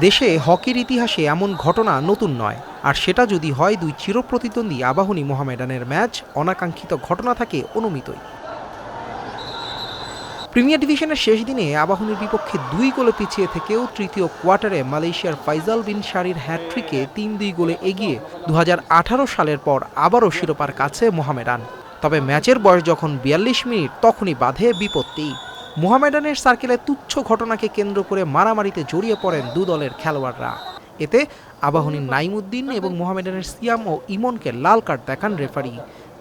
দেশে হকির ইতিহাসে এমন ঘটনা নতুন নয়, আর সেটা যদি হয় দুই চিরপ্রতিদ্বন্দ্বী আবাহনী মোহামেডানের ম্যাচ, অনাকাঙ্ক্ষিত ঘটনা থাকে অনুমিতই। প্রিমিয়ার ডিভিশনের শেষ দিনে আবাহনীর বিপক্ষে দুই গোলে পিছিয়ে থেকেও তৃতীয় কোয়ার্টারে মালয়েশিয়ার ফাইজাল বিন শারির হ্যাট্রিকে তিন দুই গোলে এগিয়ে দু হাজার আঠারো সালের পর আবারও শিরোপার কাছে মোহামেডান। তবে ম্যাচের বয়স যখন বিয়াল্লিশ মিনিট, তখনই বাধে বিপত্তি। মোহামেডানের সার্কেলে তুচ্ছ ঘটনাকে কেন্দ্র করে মারামারিতে জড়িয়ে পড়েন দু দলের খেলোয়াড়রা। এতে আবাহনীর নাইমুদ্দিন এবং মোহামেডানের সিয়াম ও ইমনকে লাল কার্ড দেখান রেফারি,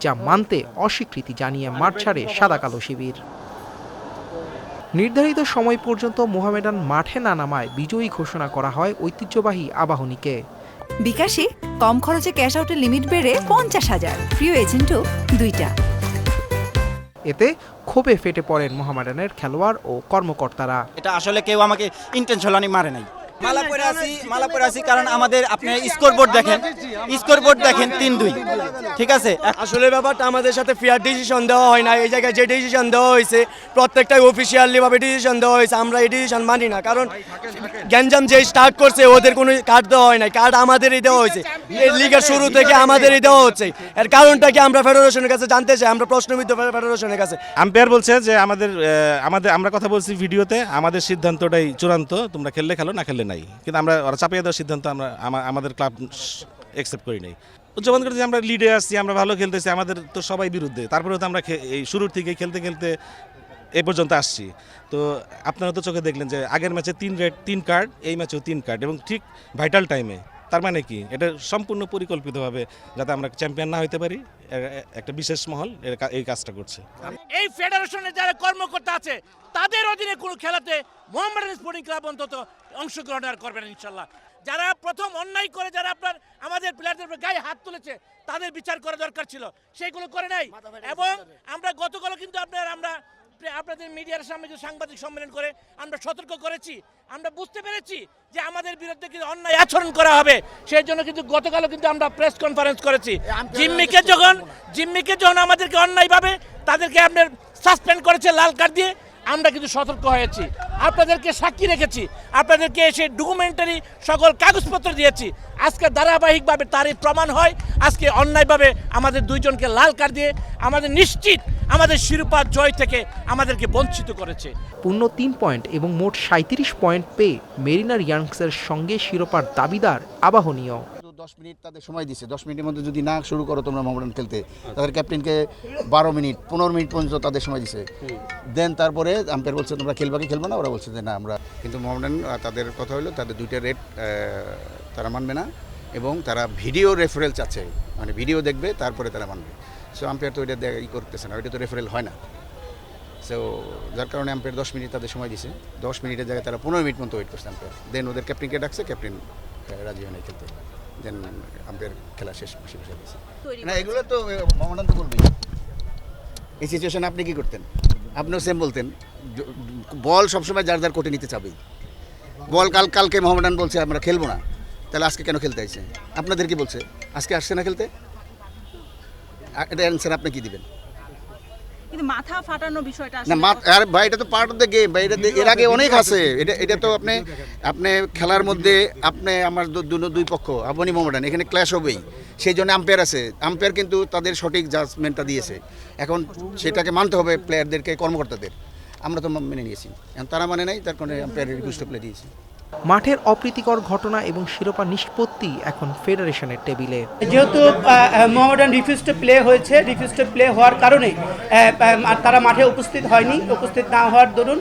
যা মানতে অস্বীকৃতি জানিয়ে মাঠ ছাড়ে সাদা কালো শিবির। নির্ধারিত সময় পর্যন্ত মোহামেডান মাঠে না নামায় বিজয়ী ঘোষণা করা হয় ঐতিহ্যবাহী আবাহনীকে। বিকাশে কম খরচে ক্যাশ আউটের লিমিট বেড়ে পঞ্চাশ হাজার। প্রিয় এজেন্টও দুইটা। এতে ক্ষোভে ফেটে পড়েন মোহামেডানের খেলোয়াড় ও কর্মকর্তারা। এটা আসলে কেউ আমাকে ইন্টেনশনালি মারে নাই। মালা পরে আছি মালা পরে আছি কারণ আমাদের আপনি স্কোর বোর্ড দেখেন স্কোর বোর্ড দেখেন তিন দুই ঠিক আছে? আসলে ব্যাপারটা আমাদের সাথে ফেয়ার ডিসিশন দেওয়া হয় না এই জায়গায় যে ডিসিশন দেওয়া হয়েছে প্রত্যেকটাই অফিসিয়ালি ভাবে ডিসিশন দেওয়া হয়েছে আমরা এই ডিসিশন মানি না কারণ গ্যাঞ্জাম যে স্টার্ট করছে ওদের কোনো কার্ড দেওয়া হয় না কার্ড আমাদেরই দেওয়া হয়েছে। এই লিগের শুরু থেকে আমাদেরই দেওয়া হচ্ছে। এর কারণটা কি আমরা ফেডারেশনের কাছে জানতে চাই? আমরা প্রশ্নবিদ্ধ ফেডারেশনের কাছে। আম্পায়ার বলছে যে আমাদের আমাদের আমরা কথা বলছি ভিডিওতে আমাদের সিদ্ধান্তটাই চূড়ান্ত তোমরা খেললে খেলো না খেললে নাই। কিন্তু আমরা, ওরা চাপিয়ে দেওয়ার সিদ্ধান্ত আমরা, আমা- আমাদের ক্লাব অ্যাকসেপ্ট করি নাই। উদযাপন করতে আমরা লিডে আসছি আমরা ভালো খেলতেছি, আমাদের তো সবাই বিরুদ্ধে। তারপরেও তো আমরা এই শুরুর থেকে খেলতে খেলতে এ পর্যন্ত আসছি। তো আপনারা তো চোখে দেখলেন যে আগের ম্যাচে তিন রেড, তিন কার্ড, এই ম্যাচেও তিন কার্ড এবং ঠিক ভাইটাল টাইমে তার মানে কি? এটা সম্পূর্ণ পরিকল্পিতভাবে যাতে আমরা চ্যাম্পিয়ন না হতে পারি একটা বিশেষ মহল এই কাজটা করছে। এই ফেডারেশনের যারা কর্মকর্তা আছে তাদের অধীনে কোনো খেলাতে মোহাম্মদান স্পোর্টিং ক্লাব অন্তত অংশগ্রহণ আর করবে না ইনশাল্লাহ। যারা প্রথম অন্যায় করে যারা আপনার আমাদের প্লেয়ারদের উপর গায়ে হাত তুলেছে তাদের বিচার করা দরকার ছিল। সেগুলো করে নাই। এবং আমরা গতকালও কিন্তু আপনার আমরা আপনাদের মিডিয়ার সামনে যে সাংবাদিক সম্মেলন করে আমরা সতর্ক করেছি আমরা বুঝতে পেরেছি যে আমাদের বিরুদ্ধে কিন্তু অন্যায় আচরণ করা হবে। সেই জন্য কিন্তু গতকালও কিন্তু আমরা প্রেস কনফারেন্স করেছি। জিম্মিকে যখন জিম্মিকে যখন আমাদেরকে অন্যায়ভাবে তাদেরকে আপনার সাসপেন্ড করেছে লাল কার্ড দিয়ে আমরা কিন্তু সতর্ক হয়েছি। আপনাদেরকে সাক্ষী রেখেছি। আপনাদেরকে এসে ডকুমেন্টারি সকল কাগজপত্র দিয়েছি। আজকে ধারাবাহিকভাবে তারই প্রমাণ হয়। আজকে অন্যায়ভাবে আমাদের দুইজনকে লাল কার্ড দিয়ে আমাদের নিশ্চিত আমাদের শিরোপা জয় থেকে আমাদেরকে বঞ্চিত করেছে। পূর্ণ তিন পয়েন্ট এবং মোট সাঁত্রিশ পয়েন্ট পেয়ে মেরিনার ইয়াংসের সঙ্গে শিরোপার দাবিদার আবাহনীয়। দশ মিনিট তাদের সময় দিছে। দশ মিনিটের মধ্যে যদি না শুরু করো তোমরা মোহামেডান খেলতে তাদের ক্যাপ্টেনকে বারো মিনিট পনেরো মিনিট পর্যন্ত তাদের সময় দিছে। দেন তারপরে আম্পায়ার বলছে তোমরা খেলবা কি খেলবে না? ওরা বলছে যে না আমরা কিন্তু মোহামেডান তাদের কথা হলো তাদের দুইটা রেট তারা মানবে না এবং তারা ভিডিও রেফারেল চাচ্ছে। মানে ভিডিও দেখবে তারপরে তারা মানবে। সো আম্পায়ার তো ওইটা দে- ই করতেছে না ওইটা তো রেফারেল হয় না। সো যার কারণে আম্পায়ার দশ মিনিট তাদের সময় দিছে। দশ মিনিটের জায়গায় তারা পনেরো মিনিট মতো ওয়েট করছে আম্পায়ার দেন ওদের ক্যাপ্টেনকে ডাকছে ক্যাপ্টেন রাজি হয় নাই খেলতে। দেন আম্পায়ার খেলা শেষ বসে বসে গেছে। না এগুলো তো মহামান তো বলবেই এই সিচুয়েশন আপনি কি করতেন? আপনিও সেম বলতেন। বল সবসময় যার যার কোর্টে নিতে চাবেই। বল কাল কালকে মোহামেডান বলছে আমরা খেলব না। তাহলে আজকে কেন খেলতে আইছে? আপনাদের কি বলছে? আজকে আসছে না খেলতে? এটা অ্যান্সার আপনি কি দিবেন? কিন্তু মাথা ফাটানো বিষয়টা না আর ভাই এটা তো পার্ট অফ দ্য গেম ভাই এটা এর আগে অনেক আছে। এটা এটা তো আপনি আপনি খেলার মধ্যে আপনি আমার দু- দু- দুই পক্ষ আবনি মোহামেডান এখানে ক্ল্যাশ হবেই। সেই জন্য আম্পায়ার আছে। আম্পায়ার কিন্তু তাদের সঠিক জাজমেন্টটা দিয়েছে। এখন সেটাকে মানতে হবে প্লেয়ারদেরকে কর্মকর্তাদের। আমরা তো মেনে নিয়েছি। এখন তারা মানে নাই তার কারণে আম্পায়ার রিকুয়েস্ট প্লে দিয়েছি। মাঠের অপ্রীতিকর ঘটনা এবং শিরোপা নিষ্পত্তি এখন ফেডারেশনের টেবিলে। যেহেতু মোহামেডান রিফিউজ টু প্লে হয়েছে রিফিউজ টু প্লে হওয়ার কারণে তারা মাঠে উপস্থিত হয়নি, উপস্থিত না হওয়ার দরুন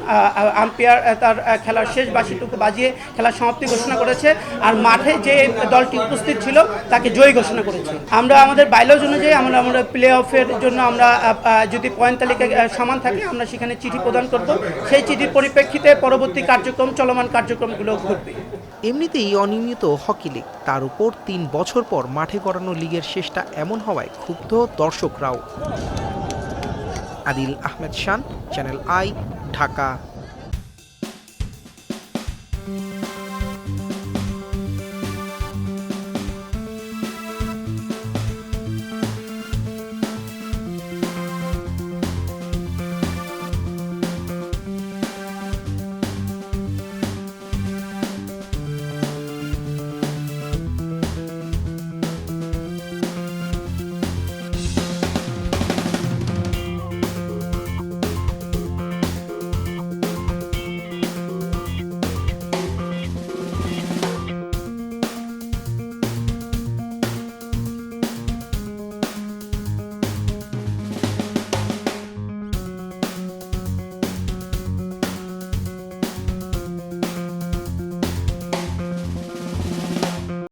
আম্পায়ার তার খেলার শেষ বাসিটুকু বাজিয়ে খেলার সমাপ্তি ঘোষণা করেছে, আর মাঠে যে দলটি উপস্থিত ছিল, তাকে জয়ী ঘোষণা করেছে। আমরা আমাদের বাইলজ অনুযায়ী, আমরা আমরা প্লে অফের জন্য আমরা যদি পয়েন্ট তালিকা সমান থাকে, আমরা সেখানে চিঠি প্রদান করব। সেই চিঠির পরিপ্রেক্ষিতে পরবর্তী কার্যক্রম, চলমান কার্যক্রমগুলো এমনিতেই অনিয়মিত হকি লিগ। তার উপর তিন বছর পর মাঠে গড়ানো লিগের শেষটা এমন হওয়ায় ক্ষুব্ধ দর্শকরাও। Adil Ahmed Shan, Channel I, Dhaka.